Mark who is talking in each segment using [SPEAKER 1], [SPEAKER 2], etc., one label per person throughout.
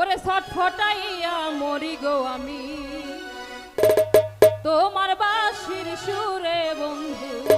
[SPEAKER 1] ওরে ছটফটাইয়া মরি গো আমি। তোমার বাসির সুরে বন্ধু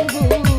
[SPEAKER 1] বন্ধু।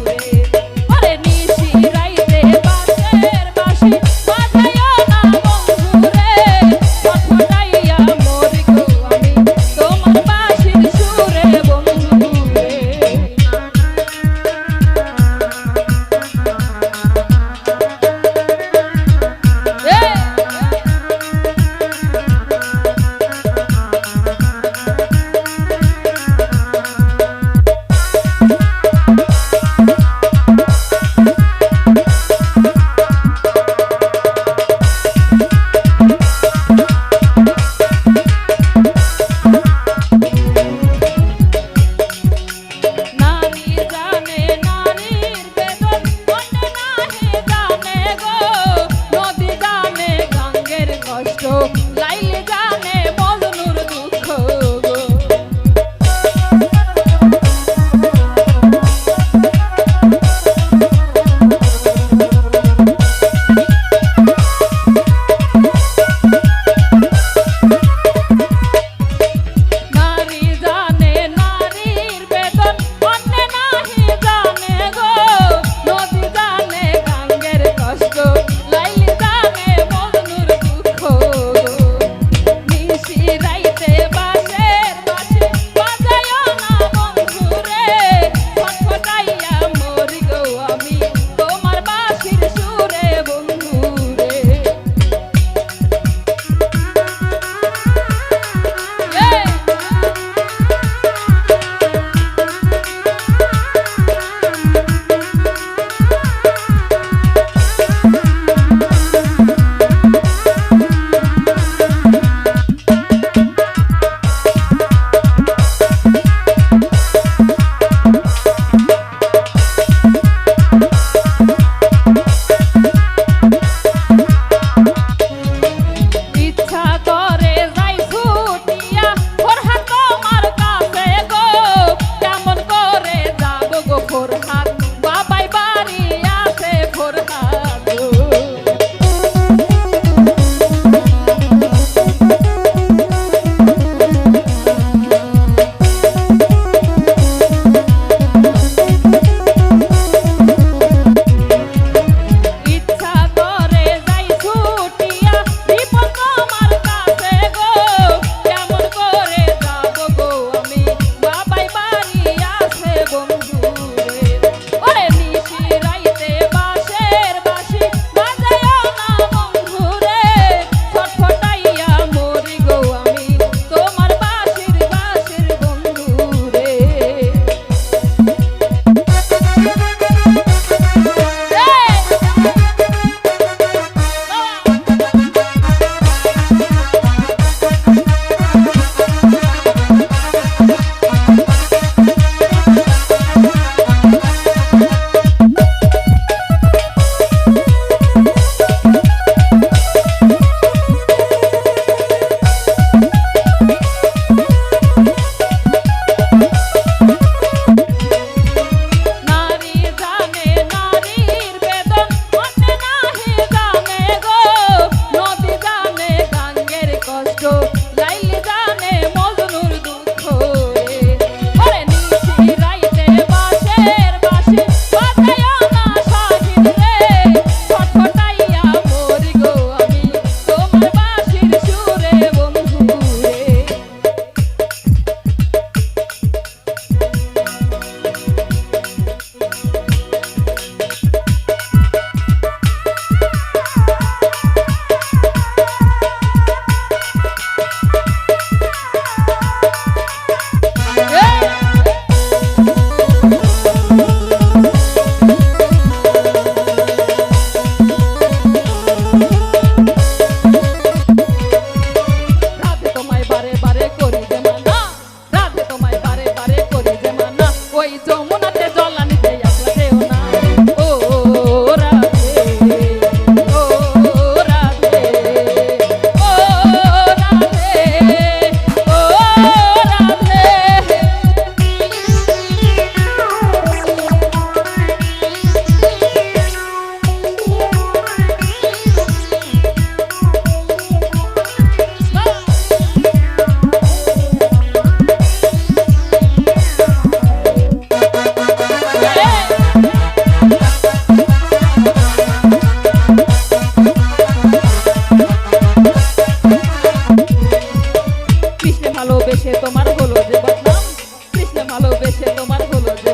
[SPEAKER 1] ভালোবেসে তোমার হলো যে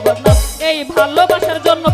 [SPEAKER 1] এই ভালোবাসার জন্য